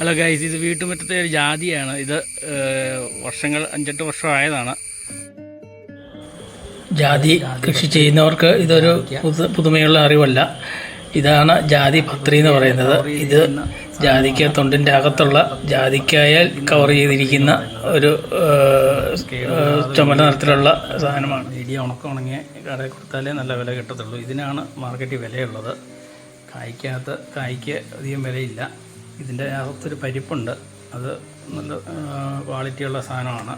Hello guys ഇത് വീട്ടുമുറ്റത്തെ ഒരു ജാതിയാണ്. ഇത് വർഷങ്ങൾ അഞ്ചെട്ട് വർഷമായതാണ്. ജാതി കൃഷി ചെയ്യുന്നവർക്ക് ഇതൊരു പുതു പുതുമയുള്ള അറിവല്ല. ഇതാണ് ജാതി പത്രി എന്ന് പറയുന്നത്. ഇത് ജാതിക്ക തൊണ്ടിന്റെ അകത്തുള്ള ജാതിക്കായാൽ കവർ ചെയ്തിരിക്കുന്ന ഒരു ചുമല നിറത്തിലുള്ള സാധനമാണ്. ഇടിയ ഉണക്കം ഉണങ്ങിയ കടയിൽ കൊടുത്താലേ നല്ല വില കിട്ടത്തുള്ളൂ. ഇതിനാണ് മാർക്കറ്റിൽ വിലയുള്ളത്. കായ്ക്കകത്ത് കായ്ക്ക് അധികം വിലയില്ല. ഇതിന്റെ അകത്തൊരു പരിപ്പുണ്ട്. അത് നല്ല ക്വാളിറ്റിയുള്ള സാധനമാണ്.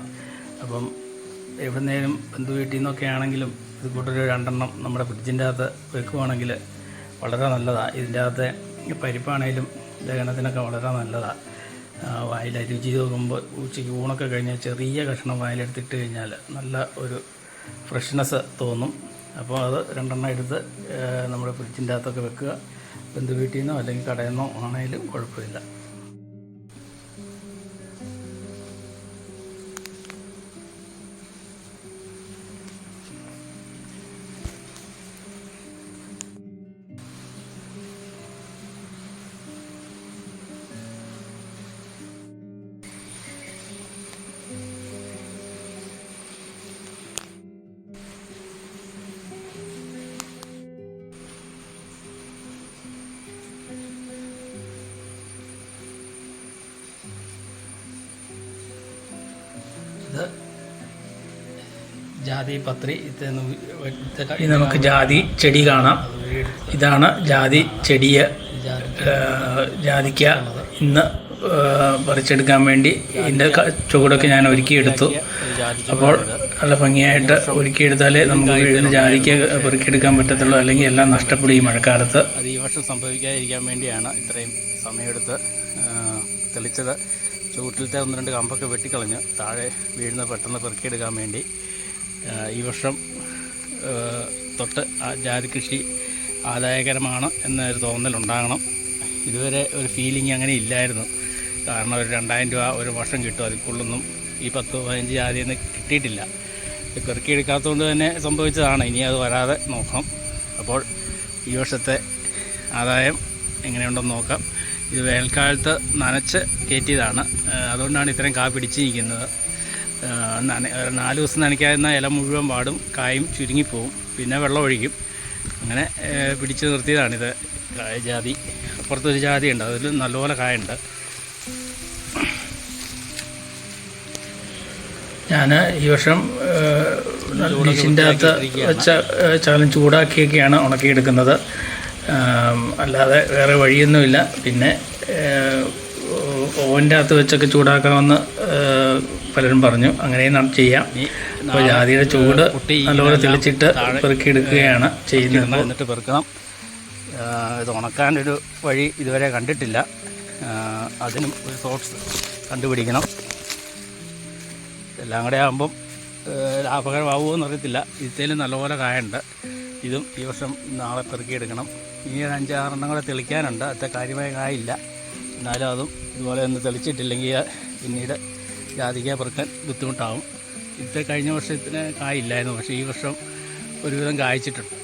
അപ്പം എവിടുന്നേലും ബന്ധു വീട്ടിൽ നിന്നൊക്കെ ആണെങ്കിലും ഇത് കൂട്ടൊരു രണ്ടെണ്ണം നമ്മുടെ ഫ്രിഡ്ജിന്റെ അകത്ത് വെക്കുവാണെങ്കിൽ വളരെ നല്ലതാണ് ഇതിന്റെ അകത്തെ പരിപ്പാണേലും ദഹനത്തിനൊക്കെ വളരെ നല്ലതാണ് വായിൽ രുചി നോക്കുമ്പോൾ ഉച്ചയ്ക്ക് ഊണൊക്കെ കഴിഞ്ഞാൽ ചെറിയ കഷ്ണം വായിലെടുത്തിട്ട് കഴിഞ്ഞാൽ നല്ല ഒരു ഫ്രഷ്നെസ് തോന്നും. അപ്പോൾ അത് രണ്ടെണ്ണം എടുത്ത് നമ്മുടെ ഫ്രിഡ്ജിന്റെ അകത്തൊക്കെ വെക്കുക. ബന്ധു വീട്ടിൽ നിന്നോ അല്ലെങ്കിൽ കടയിൽ നിന്നോ ആണെങ്കിലും കുഴപ്പമില്ല. ഇത് ജാതി പത്രി ഇത് നമുക്ക് ജാതി ചെടി കാണാം. ഇതാണ് ജാതി ചെടിയെ ജാതിക്ക ഇന്ന് പറിച്ചെടുക്കാൻ വേണ്ടി ഇതിന്റെ ചുവടൊക്കെ ഞാൻ ഒരുക്കിയെടുത്തു. അപ്പോൾ നല്ല ഭംഗിയായിട്ട് ഒരുക്കിയെടുത്താലേ നമുക്ക് വീടിന് ജാതിക്ക് പെറുക്കിയെടുക്കാൻ പറ്റത്തുള്ളൂ. അല്ലെങ്കിൽ എല്ലാം നഷ്ടപ്പെടും ഈ മഴക്കാലത്ത്. അത് ഈ വർഷം സംഭവിക്കാതിരിക്കാൻ വേണ്ടിയാണ് ഇത്രയും സമയമെടുത്ത് തെളിച്ചത്. ചുവട്ടിലത്തെ ഒന്ന് രണ്ട് കമ്പൊക്കെ വെട്ടിക്കളഞ്ഞ് താഴെ വീഴുന്ന പെട്ടെന്ന് പെറുക്കിയെടുക്കാൻ വേണ്ടി ഈ വർഷം തൊട്ട് ജാതി കൃഷി ആദായകരമാണ് എന്നൊരു തോന്നലുണ്ടാകണം. ഇതുവരെ ഒരു ഫീലിംഗ് അങ്ങനെ ഇല്ലായിരുന്നു. കാരണം ഒരു രണ്ടായിരം രൂപ ഒരു വർഷം കിട്ടും അതിൽ കൂടുതലൊന്നും ഈ പത്ത് പതിനഞ്ച് ജാതി നിന്ന് കിട്ടിയിട്ടില്ല. പെറുക്കിയെടുക്കാത്തതുകൊണ്ട് തന്നെ സംഭവിച്ചതാണ്. ഇനി അത് വരാതെ നോക്കാം. അപ്പോൾ ഈ വർഷത്തെ ആദായം എങ്ങനെയുണ്ടെന്ന് നോക്കാം. ഇത് വേനൽക്കാലത്ത് നനച്ച് കയറ്റിയതാണ്. അതുകൊണ്ടാണ് ഇത്രയും കാ പിടിച്ചിരിക്കുന്നത്. നാല് ദിവസം നനയ്ക്കാതിരുന്ന ഇല മുഴുവൻ പാടും കായും ചുരുങ്ങിപ്പോവും പിന്നെ വെള്ളം ഒഴിക്കും. അങ്ങനെ പിടിച്ചു നിർത്തിയതാണിത് ജാതി. അപ്പുറത്തൊരു ജാതി ഉണ്ട് അതിൽ നല്ലപോലെ കായുണ്ട്. ഞാൻ ഈ വർഷം ഡിഷിന്റെ അകത്ത് വെച്ച ചകലം ചൂടാക്കിയൊക്കെയാണ് ഉണക്കിയെടുക്കുന്നത്. അല്ലാതെ വേറെ വഴിയൊന്നുമില്ല. പിന്നെ ഓവന്റെ അകത്ത് വെച്ചൊക്കെ ചൂടാക്കാമെന്ന് ആ, പലരും പറഞ്ഞു. അങ്ങനെയും ന- ചെയ്യാം. അപ്പോൾ ജാതിയുടെ ചൂട് നല്ലപോലെ തെളിച്ചിട്ട് പെറുക്കിയെടുക്കുകയാണ് ചെയ്യുന്നത്. എന്നിട്ട് പെറുക്കണം. ഇത് ഉണക്കാനൊരു വഴി ഇതുവരെ കണ്ടിട്ടില്ല. അതിനും ഒരു സോഴ്സ് കണ്ടുപിടിക്കണം. എല്ലാം കൂടെ ആകുമ്പം ലാഭകരമാവുമോ എന്നറിയത്തില്ല. ഇതിലും നല്ലപോലെ കായുണ്ട്. ഇതും ഈ വർഷം നാളെ പെറുക്കിയെടുക്കണം. ഇനി ഒരു അഞ്ചാറെണ്ണം കൂടെ തെളിക്കാനുണ്ട്. അത്ര കാര്യമായ കായില്ല എന്നാലും അതും ഇതുപോലെ ഒന്ന് തെളിച്ചിട്ടില്ലെങ്കിൽ പിന്നീട് ജാതിക്ക പെറുക്കാൻ ബുദ്ധിമുട്ടാവും. ഇത്ര കഴിഞ്ഞ വർഷത്തിന് കായില്ലായിരുന്നു പക്ഷേ ഈ വർഷം ഒരുവിധം കായ്ച്ചിട്ടുണ്ട്.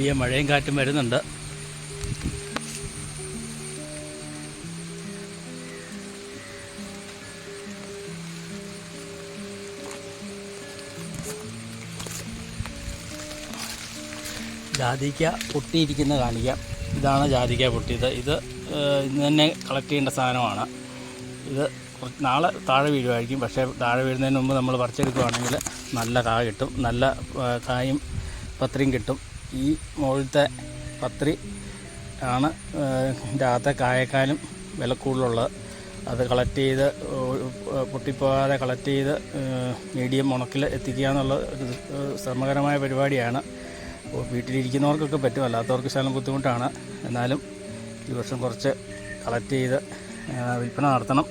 വലിയ മഴയും കാറ്റും വരുന്നുണ്ട്. ജാതിക്ക പൊട്ടിയിരിക്കുന്ന കാണിക്കാം. ഇതാണ് ജാതിക്ക പൊട്ടിയത്. ഇത് ഇന്ന് തന്നെ കളക്ട് ചെയ്യേണ്ട സാധനമാണ്. ഇത് നാളെ താഴെ വീഴുമായിരിക്കും. പക്ഷേ താഴെ വീഴുന്നതിന് മുമ്പ് നമ്മൾ പറിച്ചെടുക്കുകയാണെങ്കിൽ നല്ല കായ കിട്ടും. നല്ല കായും പത്രിയും കിട്ടും. ഈ മുകളിലത്തെ പത്രി ആണ് ഇതിന്റെ അകത്തെ കായക്കാലും വില കൂടുതലുള്ളത്. അത് കളക്ട് ചെയ്ത് പൊട്ടിപ്പോകാതെ കളക്ട് ചെയ്ത് മീഡിയം ഉണക്കിൽ എത്തിക്കുക എന്നുള്ള ഒരു ശ്രമകരമായ പരിപാടിയാണ്. വീട്ടിലിരിക്കുന്നവർക്കൊക്കെ പറ്റും അല്ലാത്തവർക്ക് ശകലം ബുദ്ധിമുട്ടാണ്. എന്നാലും ഈ വർഷം കുറച്ച് കളക്ട് ചെയ്ത് വിൽപ്പന നടത്തണം.